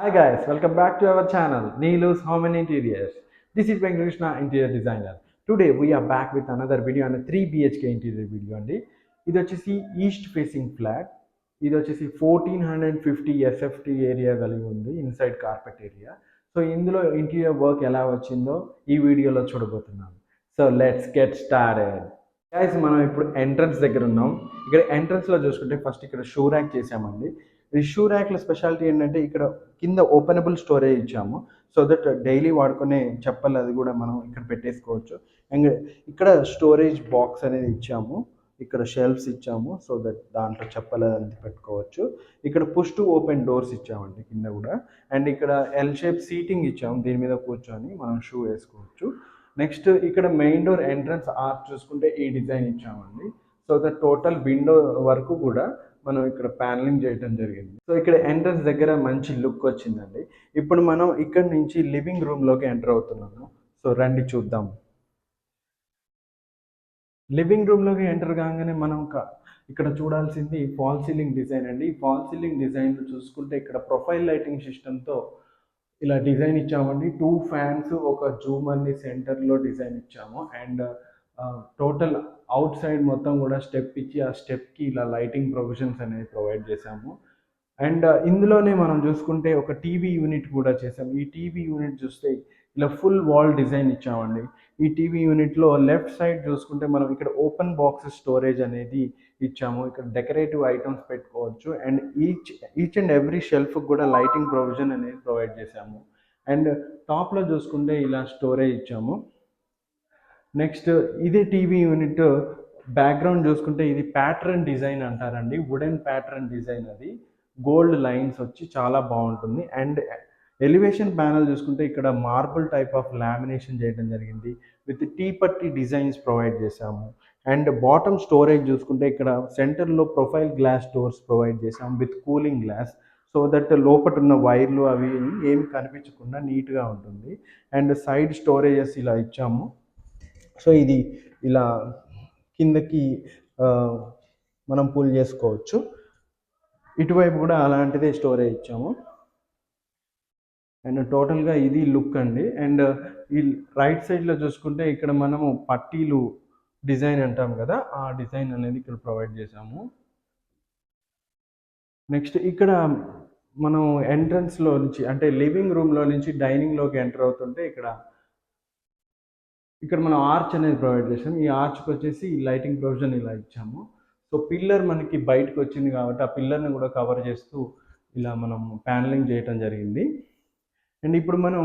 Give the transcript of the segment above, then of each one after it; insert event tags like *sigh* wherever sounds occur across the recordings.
Hi guys welcome back to our channel Neelu's Home and interiors This is Venkakrishna Interior Designer. Today we are back with another video and a 3 BHK అండి. ఇది వచ్చేసి east facing flat ఇది వచ్చేసి fourteen hundred fifty SFT area కలిగి ఉంది inside carpet area so ఇందులో interior work ఎలా వచ్చిందో ఈ వీడియోలో చూడబోతున్నాం. So let's get started guys మనం ఇప్పుడు ఎంట్రన్స్ దగ్గర ఉన్నాం. ఇక్కడ ఎంట్రన్స్లో చూసుకుంటే ఫస్ట్ ఇక్కడ షూ ర్యాక్ చేసామండి ఈ షూ ర్యాక్ల స్పెషాలిటీ ఏంటంటే ఇక్కడ కింద ఓపెనబుల్ స్టోరేజ్ ఇచ్చాము. సో దట్ డైలీ వాడుకునే చెప్పలు అది కూడా మనం ఇక్కడ పెట్టేసుకోవచ్చు. అండ్ ఇక్కడ స్టోరేజ్ బాక్స్ అనేది ఇచ్చాము. ఇక్కడ షెల్ఫ్స్ ఇచ్చాము. సో దట్ దాంట్లో చెప్పలు అది పెట్టుకోవచ్చు. ఇక్కడ పుష్ టు ఓపెన్ డోర్స్ ఇచ్చామండి కింద కూడా. అండ్ ఇక్కడ ఎల్ షేప్ సీటింగ్ ఇచ్చాము. దీని మీద కూర్చొని మనం షూ వేసుకోవచ్చు. నెక్స్ట్ ఇక్కడ మెయిన్ డోర్ ఎంట్రన్స్ ఆర్చ్ చూసుకుంటే ఈ డిజైన్ ఇచ్చామండి. సో ద టోటల్ విండో వరకు కూడా మనం ఇక్కడ ప్యానలింగ్ చేయడం జరిగింది. సో ఇక్కడ ఎంట్రన్స్ దగ్గర మంచి లుక్ వచ్చిందండి. ఇప్పుడు మనం ఇక్కడ నుంచి లివింగ్ రూమ్లోకి ఎంటర్ అవుతున్నాము. సో రండి చూద్దాం. లివింగ్ రూమ్లోకి ఎంటర్ కాగానే మనం ఇక్కడ చూడాల్సింది ఫాల్ సీలింగ్ డిజైన్ అండి. ఈ ఫాల్ సీలింగ్ డిజైన్ చూసుకుంటే ఇక్కడ ప్రొఫైల్ లైటింగ్ సిస్టంతో ఇలా డిజైన్ ఇచ్చామండి. టూ ఫ్యాన్స్ ఒక జూమర్ని సెంటర్లో డిజైన్ ఇచ్చాము. అండ్ టోటల్ అవుట్ సైడ్ మొత్తం కూడా స్టెప్ ఇచ్చి ఆ స్టెప్కి ఇలా లైటింగ్ ప్రొవిజన్స్ అనేది ప్రొవైడ్ చేశాము. అండ్ ఇందులోనే మనం చూసుకుంటే ఒక టీవీ యూనిట్ కూడా చేసాం ఈ టీవీ యూనిట్ చూస్తే ఇలా ఫుల్ వాల్ డిజైన్ ఇచ్చామండి. ఈ టీవీ యూనిట్లో లెఫ్ట్ సైడ్ చూసుకుంటే మనం ఇక్కడ ఓపెన్ బాక్స్ స్టోరేజ్ అనేది ఇచ్చాము. ఇక్కడ డెకరేటివ్ ఐటమ్స్ పెట్టుకోవచ్చు. And each each and every shelf కూడా లైటింగ్ ప్రొవిజన్ అనేది ప్రొవైడ్ చేశాము. అండ్ టాప్లో చూసుకుంటే ఇలా స్టోరేజ్ ఇచ్చాము. నెక్స్ట్ ఇదే టీవీ యూనిట్ బ్యాక్గ్రౌండ్ చూసుకుంటే ఇది ప్యాటర్న్ డిజైన్ అంటారండి. వుడెన్ ప్యాటర్న్ డిజైన్ అది. గోల్డ్ లైన్స్ వచ్చి చాలా బాగుంటుంది. అండ్ ఎలివేషన్ ప్యానల్ చూసుకుంటే ఇక్కడ మార్బుల్ టైప్ ఆఫ్ లామినేషన్ చేయడం జరిగింది. విత్ టీ పట్టి డిజైన్స్ ప్రొవైడ్ చేశాము. అండ్ బాటమ్ స్టోరేజ్ చూసుకుంటే ఇక్కడ సెంటర్లో ప్రొఫైల్ గ్లాస్ డోర్స్ ప్రొవైడ్ చేసాము with cooling glass. So that లోపల ఉన్న వైర్లు అవి ఏమి కనిపించకుండా నీట్గా ఉంటుంది. అండ్ సైడ్ స్టోరేజెస్ ఇలా ఇచ్చాము. సో ఇది ఇలా కిందకి మనం పూల్ చేసుకోవచ్చు. ఇటువైపు కూడా అలాంటిదే స్టోరేజ్ ఇచ్చాము. అండ్ టోటల్గా ఇది లుక్ అండి. అండ్ ఈ రైట్ సైడ్లో చూసుకుంటే ఇక్కడ మనము పట్టీలు డిజైన్ అంటాం కదా ఆ డిజైన్ అనేది ఇక్కడ ప్రొవైడ్ చేసాము నెక్స్ట్ ఇక్కడ మనం ఎంట్రన్స్లో నుంచి అంటే లివింగ్ రూమ్లో నుంచి డైనింగ్లోకి ఎంటర్ అవుతుంటే ఇక్కడ ఇక్కడ మనం ఆర్చ్ అనేది ప్రొవైడ్ చేసాం ఈ ఆర్చ్కి వచ్చేసి ఈ లైటింగ్ ప్రొవిజన్ ఇలా ఇచ్చాము. సో పిల్లర్ మనకి బయటకు వచ్చింది కాబట్టి ఆ పిల్లర్ని కూడా కవర్ చేస్తూ ఇలా మనం ప్యానలింగ్ చేయటం జరిగింది. అండ్ ఇప్పుడు మనం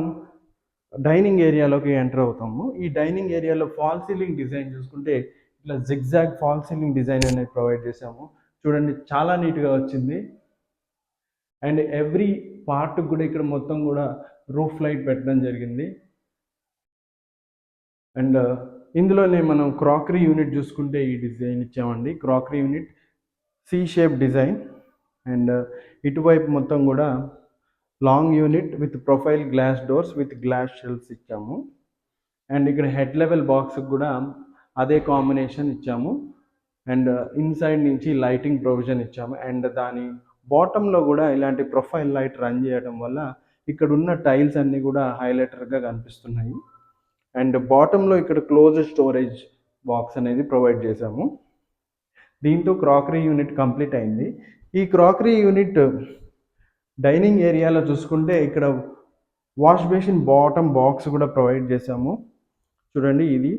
డైనింగ్ ఏరియాలోకి ఎంటర్ అవుతాము. ఈ డైనింగ్ ఏరియాలో ఫాల్ సీలింగ్ డిజైన్ చూసుకుంటే ఇట్లా జిగ్జాగ్ ఫాల్ సీలింగ్ డిజైన్ అనేది ప్రొవైడ్ చేసాము చూడండి చాలా నీట్గా వచ్చింది. అండ్ ఎవ్రీ పార్ట్ కూడా ఇక్కడ మొత్తం కూడా రూఫ్ లైట్ పెట్టడం జరిగింది. అండ్ uh, ఇందులోనే మనం క్రాకరీ యూనిట్ చూసుకుంటే ఈ డిజైన్ ఇచ్చామండి. Crockery unit C shape design and uh, ఇటువైపు మొత్తం కూడా long unit with profile glass doors with glass shelves ఇచ్చాము. అండ్ ఇక్కడ హెడ్ లెవెల్ బాక్స్ కూడా అదే కాంబినేషన్ ఇచ్చాము. అండ్ uh, ఇన్సైడ్ నుంచి లైటింగ్ ప్రొవిజన్ ఇచ్చాము. అండ్ దాని బాటంలో కూడా ఇలాంటి ప్రొఫైల్ లైట్ రన్ చేయడం వల్ల ఇక్కడ ఉన్న టైల్స్ అన్నీ కూడా హైలైటర్గా కనిపిస్తున్నాయి. అండ్ బాటంలో ఇక్కడ క్లోజ్ స్టోరేజ్ బాక్స్ అనేది ప్రొవైడ్ చేశాము. దీంతో క్రాకరీ యూనిట్ కంప్లీట్ అయింది. ఈ క్రాకరీ యూనిట్ డైనింగ్ ఏరియాలో చూసుకుంటే ఇక్కడ వాష్ బేసిన్ బాటమ్ బాక్స్ కూడా ప్రొవైడ్ చేశాము. చూడండి ఇది.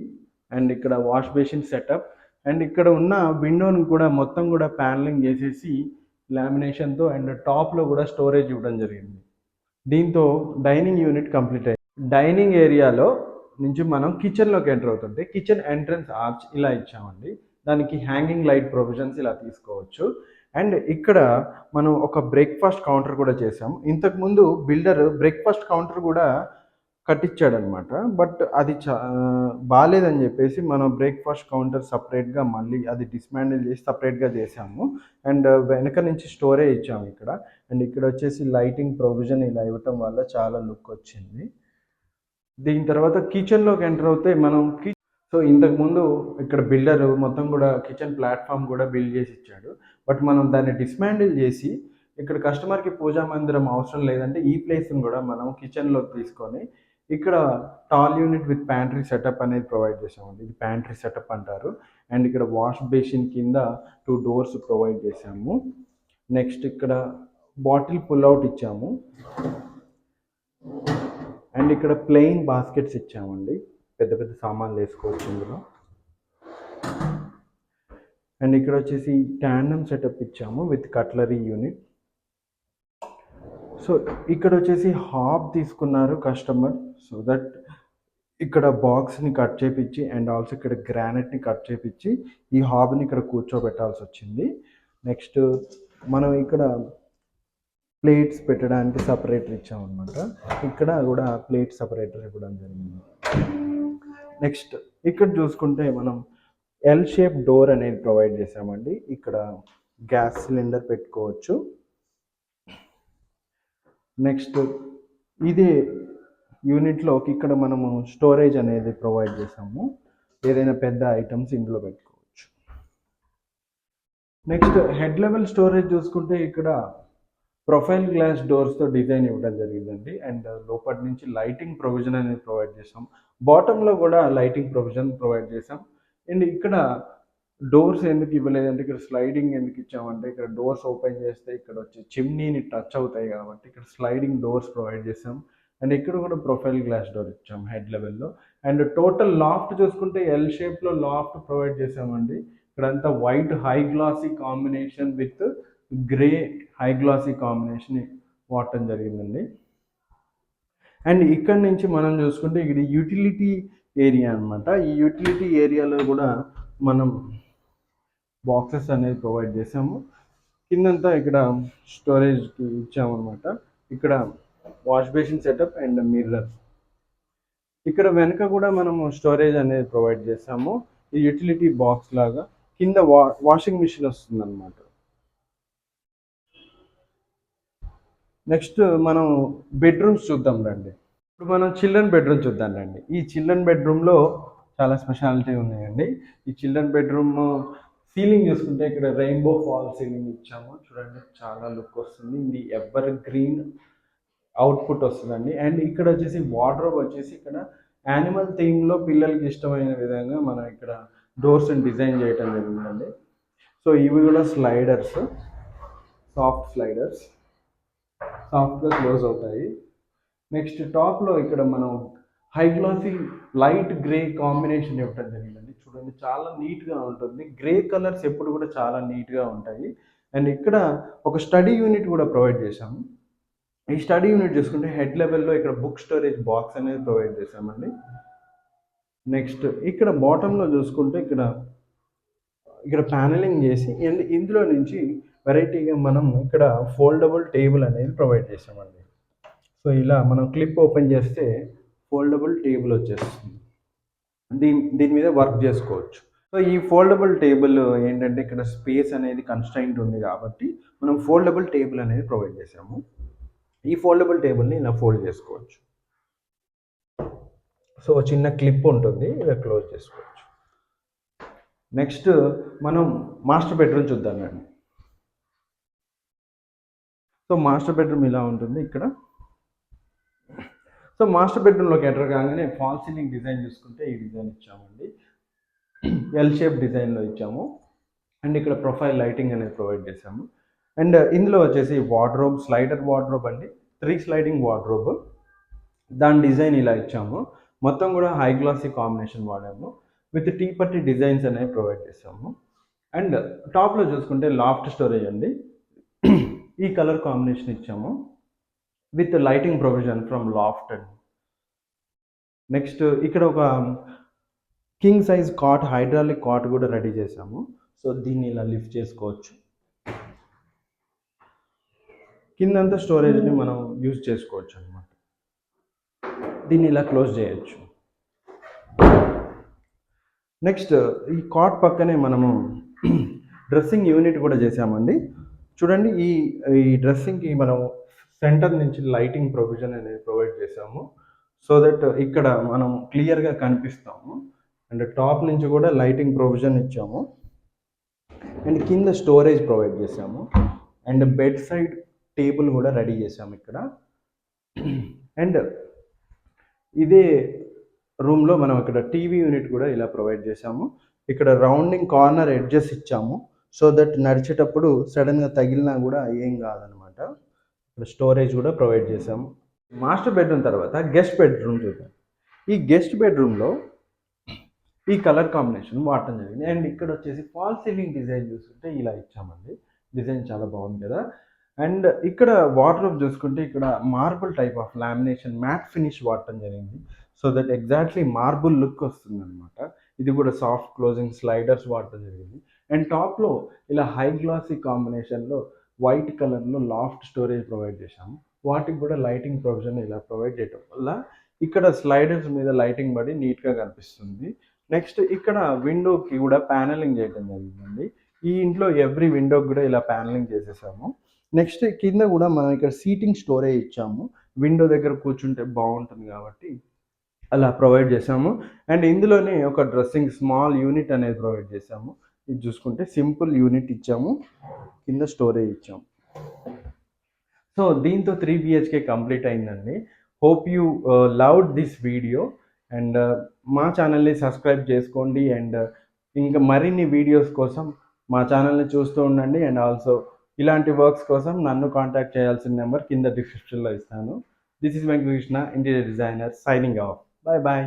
అండ్ ఇక్కడ వాష్ బేసిన్ సెటప్. అండ్ ఇక్కడ ఉన్న విండోను కూడా మొత్తం కూడా ప్యానలింగ్ చేసేసి లామినేషన్తో అండ్ టాప్లో కూడా స్టోరేజ్ ఇవ్వడం జరిగింది. దీంతో డైనింగ్ యూనిట్ కంప్లీట్ అయింది. డైనింగ్ ఏరియాలో నుంచి మనం కిచెన్లోకి ఎంటర్ అవుతుంటే కిచెన్ ఎంట్రన్స్ ఆర్చ్ ఇలా ఇచ్చామండి. దానికి హ్యాంగింగ్ లైట్ ప్రొవిజన్స్ ఇలా తీసుకోవచ్చు. అండ్ ఇక్కడ మనం ఒక బ్రేక్ఫాస్ట్ కౌంటర్ కూడా చేసాం ఇంతకుముందు బిల్డర్ బ్రేక్ఫాస్ట్ కౌంటర్ కూడా కట్టించాడనమాట. బట్ అది చా బాగాలేదని చెప్పేసి మనం బ్రేక్ఫాస్ట్ కౌంటర్ సపరేట్గా మళ్ళీ అది డిస్మాండిల్ చేసి సపరేట్గా చేసాము అండ్ వెనక నుంచి స్టోరేజ్ ఇచ్చాము ఇక్కడ. అండ్ ఇక్కడ వచ్చేసి లైటింగ్ ప్రొవిజన్ ఇలా ఇవ్వటం వల్ల చాలా లుక్ వచ్చింది. దీని తర్వాత కిచెన్లోకి ఎంటర్ అవుతే మనం సో ఇంతకుముందు ఇక్కడ బిల్డర్ మొత్తం కూడా కిచెన్ ప్లాట్ఫామ్ కూడా బిల్డ్ చేసి ఇచ్చాడు. బట్ మనం దాన్ని డిస్మాండిల్ చేసి ఇక్కడ కస్టమర్కి పూజా మందిరం అవసరం లేదంటే ఈ ప్లేస్ని కూడా మనం కిచెన్లోకి తీసుకొని ఇక్కడ tall unit with pantry setup అనేది ప్రొవైడ్ చేసామండి ఇది ప్యాంట్రీ సెటప్ అంటారు. అండ్ ఇక్కడ వాష్ బేసిన్ కింద టూ డోర్స్ ప్రొవైడ్ చేసాము నెక్స్ట్ ఇక్కడ బాటిల్ పుల్ అవుట్ ఇచ్చాము. అండ్ ఇక్కడ ప్లెయిన్ బాస్కెట్స్ ఇచ్చామండి. పెద్ద పెద్ద సామాన్లు వేసుకోవచ్చు ఇందులో. అండ్ ఇక్కడ వచ్చేసి ట్యాండమ్ సెటప్ ఇచ్చాము విత్ కట్లరీ యూనిట్. సో ఇక్కడ వచ్చేసి హాబ్ తీసుకున్నారు కస్టమర్. సో దట్ ఇక్కడ బాక్స్ని కట్ చేపించి అండ్ ఆల్సో ఇక్కడ గ్రానైట్ని కట్ చేపించి ఈ హాబ్ని ఇక్కడ కూర్చోబెట్టాల్సి వచ్చింది. నెక్స్ట్ మనం ఇక్కడ ప్లేట్స్ పెట్టడానికి సపరేటర్ ఇచ్చామన్నమాట. ఇక్కడ కూడా ప్లేట్ సపరేటర్ ఇవ్వడం జరిగింది. నెక్స్ట్ ఇక్కడ చూసుకుంటే మనం ఎల్ షేప్ డోర్ అనేది ప్రొవైడ్ చేసామండి ఇక్కడ గ్యాస్ సిలిండర్ పెట్టుకోవచ్చు. నెక్స్ట్ ఇది యూనిట్లోకి ఇక్కడ మనము స్టోరేజ్ అనేది ప్రొవైడ్ చేసాము ఏదైనా పెద్ద ఐటమ్స్ ఇందులో పెట్టుకోవచ్చు. నెక్స్ట్ హెడ్ లెవెల్ స్టోరేజ్ చూసుకుంటే ఇక్కడ ప్రొఫైల్ గ్లాస్ డోర్స్తో డిజైన్ ఇవ్వడం జరిగిందండి. అండ్ లోపటి నుంచి లైటింగ్ ప్రొవిజన్ అనేది ప్రొవైడ్ చేసాం బాటంలో కూడా లైటింగ్ ప్రొవిజన్ ప్రొవైడ్ చేసాం అండ్ ఇక్కడ డోర్స్ ఎందుకు ఇవ్వలేదంటే ఇక్కడ స్లైడింగ్ ఎందుకు ఇచ్చామంటే ఇక్కడ డోర్స్ ఓపెన్ చేస్తే ఇక్కడ వచ్చి చిమ్నీని టచ్ అవుతాయి కాబట్టి ఇక్కడ స్లైడింగ్ డోర్స్ ప్రొవైడ్ చేసాం అండ్ ఇక్కడ కూడా ప్రొఫైల్ గ్లాస్ డోర్ ఇచ్చాం హెడ్ లెవెల్లో అండ్ టోటల్ లాఫ్ట్ చూసుకుంటే ఎల్ షేప్లో లాఫ్ట్ ప్రొవైడ్ చేసామండి ఇక్కడంతా white high glossy combination with grey high glossy combination వాడటం జరిగిందండి. అండ్ ఇక్కడ నుంచి మనం చూసుకుంటే ఇక్కడ యూటిలిటీ ఏరియా అనమాట ఈ యూటిలిటీ ఏరియాలో కూడా మనం బాక్సెస్ అనేది ప్రొవైడ్ చేసాము. కిందంతా ఇక్కడ స్టోరేజ్కి ఇచ్చామన్నమాట. ఇక్కడ wash basin setup and mirror. ఇక్కడ వెనక కూడా మనము స్టోరేజ్ అనేది ప్రొవైడ్ చేసాము. ఈ యూటిలిటీ బాక్స్ లాగా కింద వా వాషింగ్ మిషన్ వస్తుంది అనమాట నెక్స్ట్ మనం బెడ్రూమ్స్ చూద్దాం రండి. ఇప్పుడు మనం చిల్డ్రన్ బెడ్రూమ్ చూద్దాం రండి. ఈ చిల్డ్రన్ బెడ్రూమ్లో చాలా స్పెషాలిటీ ఉన్నాయండి. ఈ చిల్డ్రన్ బెడ్రూమ్ సీలింగ్ చూసుకుంటే ఇక్కడ రెయిన్బో ఫాల్ సీలింగ్ ఇచ్చాము. చూడండి చాలా లుక్ వస్తుంది. ఇది ఎవర్ గ్రీన్ అవుట్పుట్ వస్తుందండి. అండ్ ఇక్కడ వచ్చేసి వార్డ్రోబ్ వచ్చేసి ఇక్కడ యానిమల్ థీమ్లో పిల్లలకి ఇష్టమైన విధంగా మనం ఇక్కడ డోర్స్ డిజైన్ చేయటం జరిగిందండి. సో ఇవి కూడా స్లైడర్స్ సాఫ్ట్ స్లైడర్స్. సాఫ్ట్గా క్లోజ్ అవుతాయి. నెక్స్ట్ టాప్లో ఇక్కడ మనం high glossy light grey combination ఇవ్వటం జరిగిందండి చూడండి చాలా నీట్గా ఉంటుంది. గ్రే కలర్స్ ఎప్పుడు కూడా చాలా నీట్గా ఉంటాయి. అండ్ ఇక్కడ ఒక స్టడీ యూనిట్ కూడా ప్రొవైడ్ చేశాము. ఈ స్టడీ యూనిట్ చూసుకుంటే హెడ్ లెవెల్లో ఇక్కడ బుక్ స్టోరేజ్ బాక్స్ అనేది ప్రొవైడ్ చేశామండి. నెక్స్ట్ ఇక్కడ బాటంలో చూసుకుంటే ఇక్కడ ఇక్కడ ప్యానలింగ్ చేసి అండ్ ఇందులో నుంచి వెరైటీగా మనం ఇక్కడ ఫోల్డబుల్ టేబుల్ అనేది ప్రొవైడ్ చేసామండి సో ఇలా మనం క్లిప్ ఓపెన్ చేస్తే ఫోల్డబుల్ టేబుల్ వచ్చేస్తుంది. దీని దీని మీద వర్క్ చేసుకోవచ్చు. సో ఈ ఫోల్డబుల్ టేబుల్ ఏంటంటే ఇక్కడ స్పేస్ అనేది కన్స్టైంట్ ఉంది కాబట్టి మనం ఫోల్డబుల్ టేబుల్ అనేది ప్రొవైడ్ చేసాము ఈ ఫోల్డబుల్ టేబుల్ని ఇలా ఫోల్డ్ చేసుకోవచ్చు. సో చిన్న క్లిప్ ఉంటుంది. ఇలా క్లోజ్ చేసుకోవచ్చు. నెక్స్ట్ మనం మాస్టర్ బెడ్రూమ్ చూద్దామండి సో మాస్టర్ బెడ్రూమ్ ఇలా ఉంటుంది ఇక్కడ. సో మాస్టర్ బెడ్రూమ్లోకి ఎంటర్ కాగానే ఫాల్ సీలింగ్ డిజైన్ చూసుకుంటే ఈ డిజైన్ ఇచ్చామండి. ఎల్ షేప్ డిజైన్లో ఇచ్చాము. అండ్ ఇక్కడ ప్రొఫైల్ లైటింగ్ అనేది ప్రొవైడ్ చేసాము అండ్ ఇందులో వచ్చేసి వార్డ్రోబ్ స్లైడర్ వార్డ్రోబ్ అండి. Three sliding wardrobe. దాని డిజైన్ ఇలా ఇచ్చాము. మొత్తం కూడా హై గ్లాసీ కాంబినేషన్ వాడాము. విత్ టీ పట్టి డిజైన్స్ అనేవి ప్రొవైడ్ చేసాము అండ్ టాప్లో చూసుకుంటే లాఫ్ట్ స్టోరేజ్ అండి. ఈ కలర్ కాంబినేషన్ ఇచ్చాము with lighting provision from loft and next ఇక్కడ ఒక king size cot hydraulic cot కూడా రెడీ చేసాము సో దీన్ని ఇలా లిఫ్ట్ చేసుకోవచ్చు. కిందంతా స్టోరేజ్ని మనం యూజ్ చేసుకోవచ్చు అనమాట దీన్ని ఇలా క్లోజ్ చేయొచ్చు. నెక్స్ట్ ఈ కాట్ పక్కనే మనము *clears throat* డ్రెస్సింగ్ యూనిట్ కూడా చేసామండి చూడండి ఈ ఈ డ్రెస్సింగ్కి మనం సెంటర్ నుంచి లైటింగ్ ప్రొవిజన్ అనేది ప్రొవైడ్ చేసాము సో దట్ ఇక్కడ మనం క్లియర్గా కనిపిస్తాము. అండ్ టాప్ నుంచి కూడా లైటింగ్ ప్రొవిజన్ ఇచ్చాము. అండ్ కింద స్టోరేజ్ ప్రొవైడ్ చేసాము అండ్ బెడ్ సైడ్ టేబుల్ కూడా రెడీ చేసాము ఇక్కడ. అండ్ ఇదే రూమ్లో మనం ఇక్కడ టీవీ యూనిట్ కూడా ఇలా ప్రొవైడ్ చేసాము ఇక్కడ రౌండింగ్ కార్నర్ ఎడ్జెస్ ఇచ్చాము. సో దట్ నడిచేటప్పుడు సడన్గా తగిలినా కూడా ఏం కాదనమాట. స్టోరేజ్ కూడా ప్రొవైడ్ చేసాము మాస్టర్ బెడ్రూమ్ తర్వాత గెస్ట్ బెడ్రూమ్ చూద్దాం. ఈ గెస్ట్ బెడ్రూమ్లో ఈ కలర్ కాంబినేషన్ వాడటం జరిగింది. అండ్ ఇక్కడ వచ్చేసి ఫాల్ సీలింగ్ డిజైన్ చూస్తుంటే ఇలా ఇచ్చామండి. డిజైన్ చాలా బాగుంది కదా. అండ్ ఇక్కడ వాటర్ చూసుకుంటే ఇక్కడ marble type of lamination matte finish వాడటం జరిగింది. So that exactly marble look వస్తుంది అనమాట ఇది కూడా సాఫ్ట్ క్లోజింగ్ స్లైడర్స్ వాడటం జరిగింది. అండ్ టాప్లో ఇలా హై గ్లాసీ కాంబినేషన్లో వైట్ కలర్లో లాఫ్ట్ స్టోరేజ్ ప్రొవైడ్ చేశాము వాటికి కూడా లైటింగ్ ప్రొవిజన్ ఇలా ప్రొవైడ్ చేయడం వల్ల ఇక్కడ స్లైడర్స్ మీద లైటింగ్ పడి నీట్గా కనిపిస్తుంది. నెక్స్ట్ ఇక్కడ విండోకి కూడా ప్యానలింగ్ చేయడం జరిగిందండి. ఈ ఇంట్లో ఎవ్రీ విండోకి కూడా ఇలా ప్యానలింగ్ చేసేసాము. నెక్స్ట్ కింద కూడా మనం ఇక్కడ సీటింగ్ స్టోరేజ్ ఇచ్చాము. విండో దగ్గర కూర్చుంటే బాగుంటుంది కాబట్టి అలా ప్రొవైడ్ చేసాము అండ్ ఇందులోనే ఒక డ్రెస్సింగ్ స్మాల్ యూనిట్ అనేది ప్రొవైడ్ చేసాము ఇది చూసుకుంటే సింపుల్ యూనిట్ ఇచ్చాము కింద స్టోరేజ్ ఇచ్చాము సో దీంతో త్రీ బిహెచ్కే కంప్లీట్ అయిందండి. Hope you loved this video and మా ఛానల్ని సబ్స్క్రైబ్ చేసుకోండి అండ్ ఇంకా మరిన్ని వీడియోస్ కోసం మా ఛానల్ని చూస్తూ ఉండండి అండ్ ఆల్సో ఇలాంటి వర్క్స్ కోసం నన్ను కాంటాక్ట్ చేయాల్సిన నెంబర్ కింద డిస్క్రిప్షన్లో ఇస్తాను. This is Venkatakrishna interior designer signing off. Bye bye